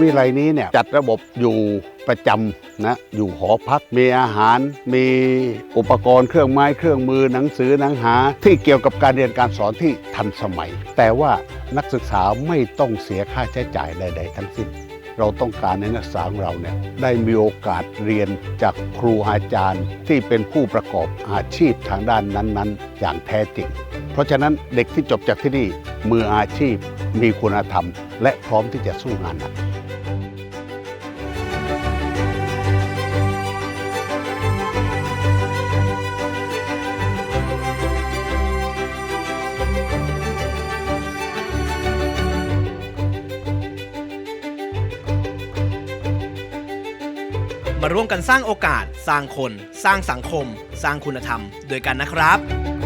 วิไลนี้เนี่ยจัดระบบอยู่ประจำนะอยู่หอพักมีอาหาร มีอุปกรณ์เครื่องไม้เครื่องมือหนังสือหนังหา ที่เกี่ยวกับการเรียนการสอนที่ทันสมัย แต่ว่านักศึกษาไม่ต้องเสียค่าใช้จ่ายใดๆทั้งสิ้น เราต้องการให้นักศึกษาของเราเนี่ยได้มีโอกาสเรียนจากครูอาจารย์ที่เป็นผู้ประกอบอาชีพทางด้านนั้นๆ อย่างแท้จริง เพราะฉะนั้นเด็กที่จบจากที่นี่มืออาชีพมีคุณธรรม และพร้อมที่จะสู้งานหนัก มาร่วมกันสร้างโอกาส สร้างคน สร้างสังคม สร้างคุณธรรม โดวยกันนะครับ